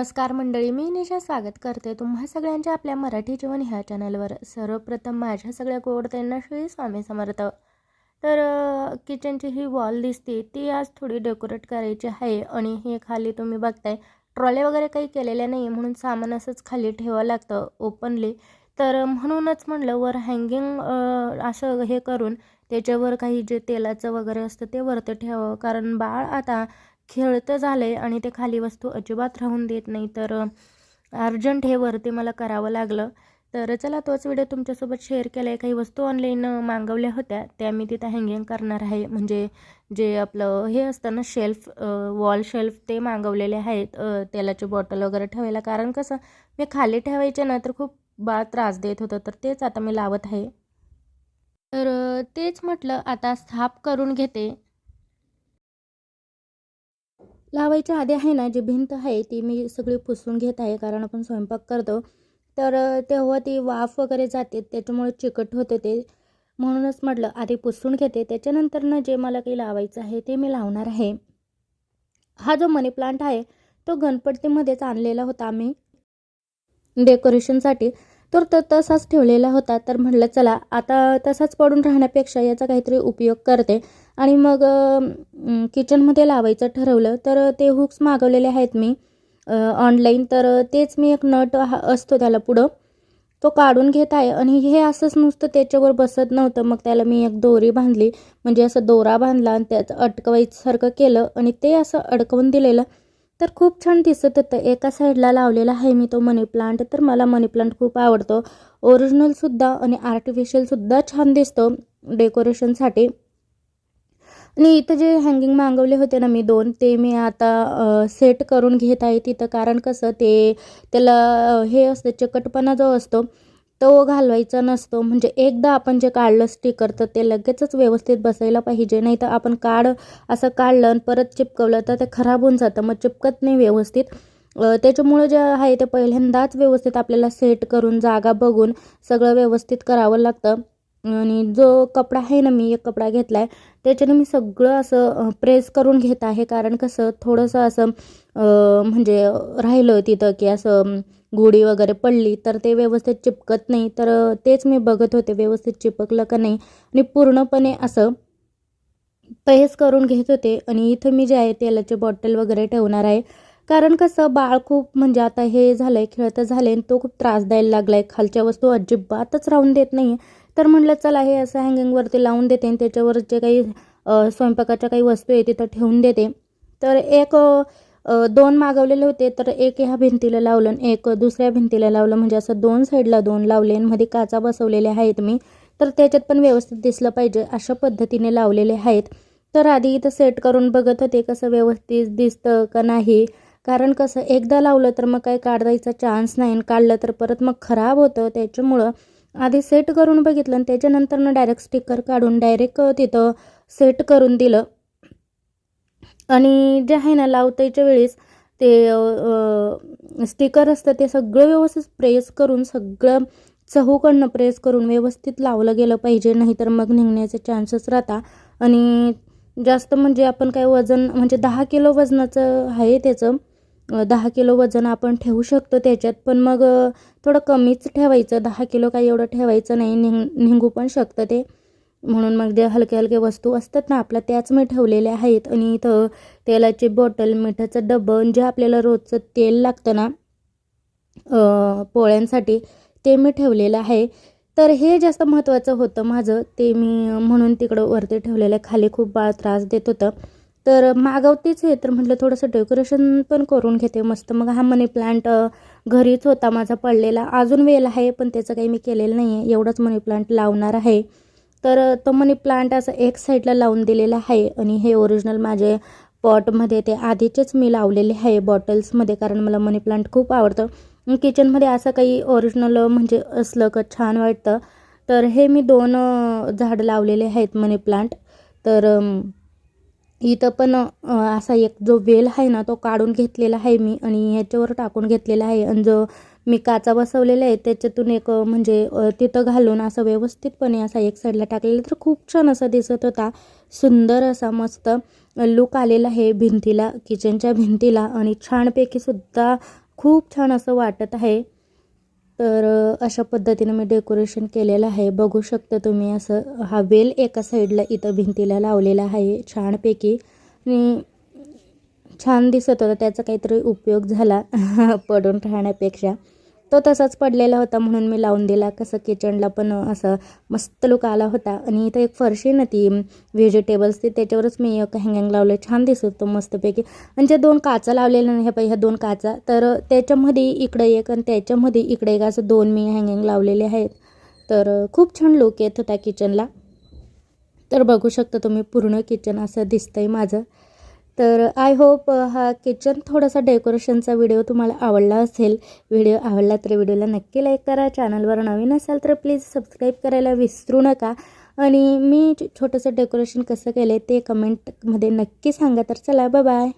नमस्कार मंडळी मी निशा स्वागत करते तुम्हा सगळ्यांच्या आपल्या मराठी जीवन ह्या चॅनलवर. सर्वप्रथम माझ्या सगळ्या गोडताईंना श्री स्वामी समर्थ. तर किचनची ही वॉल दिसते ती आज थोडी डेकोरेट करायची आहे आणि हे खाली तुम्ही बघताय. ट्रॉले वगैरे काही केलेल्या नाही म्हणून सामान असंच खाली ठेवावं लागतं ओपनली तर म्हणूनच म्हणलं वर हँगिंग असं हे करून त्याच्यावर काही जे तेलाचं वगैरे असतं ते वरती ठेवावं. कारण बाळ आता खेळतं झालं आहे आणि ते खाली वस्तू अजिबात राहून देत नाही तर अर्जंट हे वरती मला करावं लागलं. तर चला तोच व्हिडिओ तुमच्यासोबत शेअर केला आहे काही वस्तू ऑनलाईन मागवल्या होत्या त्या मी तिथं हँगिंग करणार आहे. म्हणजे जे आपलं हे असतं ना शेल्फ वॉल शेल्फ ते मागवलेले आहेत तेलाची बॉटल वगैरे ठेवायला. कारण कसं मी खाली ठेवायचे ना तर खूप बाळ त्रास देत होतं तर तेच आता मी लावत आहे. तर तेच म्हटलं आता साफ करून घेते. लावायच्या आधी आहे ना जी भिंत आहे ती मी सगळी पुसून घेत आहे कारण आपण स्वयंपाक करतो. तर तेव्हा ती वाफ वगैरे जाते त्याच्यामुळे चिकट होते ते. म्हणूनच म्हटलं आधी पुसून घेते. त्याच्यानंतरनं जे मला काही लावायचं आहे ते मी लावणार आहे. हा जो मनी प्लांट आहे तो गणपतीमध्येच आणलेला होता आम्ही. डेकोरेशनसाठी. तर तो तसाच ठेवलेला होता. तर म्हटलं चला आता तसाच पडून राहण्यापेक्षा याचा काहीतरी उपयोग करते. आणि मग किचनमध्ये लावायचं ठरवलं तर ते हुक्स मागवलेले आहेत मी ऑनलाईन तर तेच मी एक नट हा असतो त्याला पुढं तो काढून घेत आहे. आणि हे असंच नुसतं त्याच्यावर बसत नव्हतं. मग त्याला मी एक दोरी बांधली म्हणजे असं दोरा बांधला आणि त्याचं अटकवायसारखं केलं. आणि ते असं अडकवून दिलेलं. तर खूप छान दिसत होतं. एका साईडला लावलेला आहे मी तो मनी प्लांट तर मला मनी प्लांट खूप आवडतो. ओरिजिनलसुद्धा आणि आर्टिफिशियलसुद्धा छान दिसतो डेकोरेशनसाठी आणि इथं जे हँगिंग मागवले होते ना मी दोन ते मी आता सेट करून घेत आहे तिथं. कारण कसं ते त्याला हे असतं चकटपणा जो असतो तो घालवायचा नसतो. म्हणजे एकदा आपण जे काढलं स्टिकर तर ते लगेचच व्यवस्थित बसायला पाहिजे. नाही तर आपण काढ असं काढलं आणि परत चिपकवलं तर ते खराब होऊन जातं. मग चिपकत नाही व्यवस्थित. त्याच्यामुळं जे आहे ते पहिल्यांदाच व्यवस्थित आपल्याला सेट करून जागा बघून सगळं व्यवस्थित करावं लागतं. आणि जो कपडा आहे ना मी एक कपडा घेतला आहे त्याच्याने मी सगळं असं प्रेस करून घेत आहे. कारण कसं थोडंसं असं म्हणजे राहिलं तिथं की असं अम, गोडी वगैरे पडली तर ते व्यवस्थित चिपकत नाही. तर तेच मी बघत होते व्यवस्थित चिपकलं का नाही. आणि पूर्णपणे असं प्रेस करून घेत होते. आणि इथं मी जे आहे तेलाची बॉटल वगैरे ठेवणार आहे. कारण कसं बाळ खूप म्हणजे आता हे झालं आहे खेळतं झालं आहे तो खूप त्रास द्यायला लागला आहे खालच्या वस्तू अजिबातच राहून देत नाही आहे तर म्हटलं चला हे असं हँगिंगवरती लावून देते आणि त्याच्यावर जे काही स्वयंपाकाच्या काही वस्तू आहे तिथं ठेवून देते. तर एक दोन मागवलेले होते तर एक ह्या भिंतीला लावलं आणि एक दुसऱ्या भिंतीला लावलं. म्हणजे असं दोन साईडला दोन लावले आणि मध्ये काचा बसवलेले आहेत मी. तर त्याच्यात पण व्यवस्थित दिसलं पाहिजे अशा पद्धतीने लावलेले आहेत. तर आधी इथं सेट करून बघत होते कसं व्यवस्थित दिसतं का नाही. कारण कसं एकदा लावलं तर मग काही काढायचा चान्स नाही आणि काढलं तर परत मग खराब होतं. त्याच्यामुळं आधी सेट करून बघितलं आणि त्याच्यानंतरनं डायरेक्ट स्टिकर काढून डायरेक्ट तिथं सेट करून दिलं. आणि जे आहे ना लावतायच्या वेळेस ते स्टिकर असतं ते सगळं व्यवस्थित प्रेस करून सगळं चहूकडनं प्रेस करून व्यवस्थित लावलं गेलं पाहिजे नाहीतर मग निघण्याचे चान्सेस राहता आणि जास्त म्हणजे आपण काय वजन म्हणजे दहा किलो वजनाचं आहे त्याचं. दहा किलो वजन आपण ठेवू शकतो त्याच्यात. पण मग थोडं कमीच ठेवायचं दहा किलो काही एवढं ठेवायचं नाही निघ निघू पण शकतं ते. म्हणून मग जे हलके हलके वस्तू असतात ना आपल्या त्याच मी ठेवलेल्या आहेत. आणि इथं तेलाची बॉटल मिठाचं डबं जे आपल्याला रोजचं तेल लागतं ना पोळ्यांसाठी ते मी ठेवलेलं आहे. तर हे जास्त महत्त्वाचं होतं माझं. ते मी म्हणून तिकडं वरती ठेवलेलं आहे. खाली खूप बाळ त्रास देत होतं. तर मागवतेच आहे. तर म्हटलं थोडंसं डेकोरेशन पण करून घेते मस्त. मग हा मनी प्लांट घरीच होता माझा पडलेला. अजून वेल आहे पण त्याचं काही मी केलेलं नाही आहे एवढंच मनी प्लांट लावणार आहे. तर तो मनी प्लांट असं एक साईडला लावून दिलेला आहे. आणि हे ओरिजिनल माझे पॉटमध्ये ते आधीचेच मी लावलेले आहे बॉटल्समध्ये कारण मला मनी प्लांट खूप आवडतं. किचनमध्ये असं काही ओरिजिनल म्हणजे असलं का छान वाटतं. तर हे मी दोन झाड झाडं लावलेले आहेत मनी प्लांट तर इथं पण असा एक जो वेल आहे ना तो काढून घेतलेला आहे मी आणि ह्याच्यावर टाकून घेतलेला आहे. आणि जो मी काचा बसवलेला आहे त्याच्यातून एक म्हणजे तिथं घालून असं व्यवस्थितपणे असा एक साईडला टाकलेला. तर खूप छान असा दिसत होता. सुंदर असा मस्त लुक आलेला आहे भिंतीला किचनच्या भिंतीला. आणि छानपैकीसुद्धा खूप छान असं वाटत आहे. तर अशा पद्धतीनं मी डेकोरेशन केलेलं आहे. बघू शकता तुम्ही असं हा वेल एका साईडला इथं भिंतीला लावलेला आहे छानपैकी. आणि छान दिसत होता त्याचा काहीतरी उपयोग झाला पडून राहण्यापेक्षा. तो तसाच पडलेला होता म्हणून मी लावून दिला. कसं किचनला पण असं मस्त लुक आला होता. आणि इथं एक फरशी ना ती व्हेजिटेबल्स ती त्याच्यावरच मी एक हँगिंग लावले छान दिसत होतं मस्तपैकी. आणि ज्या दोन काचा लावलेल्या नाही ह्या पाहि ह्या दोन काचा. तर त्याच्यामध्ये इकडे एक आणि त्याच्यामध्ये इकडे एक असं दोन मी हँगिंग लावलेले आहेत. तर खूप छान लुक येत होता किचनला तर बघू शकता तुम्ही पूर्ण किचन असं दिसतंय माझं. तर आय होप हा किचन थोडासा डेकोरेशनचा व्हिडिओ तुम्हाला आवडला असेल. व्हिडिओ आवडला तर व्हिडिओला नक्की लाईक करा. चॅनलवर नवीन असाल तर प्लीज सबस्क्राईब करायला विसरू नका. आणि मी छोटंसं डेकोरेशन कसं केलं आहे ते कमेंटमध्ये नक्की सांगा. तर चला बाय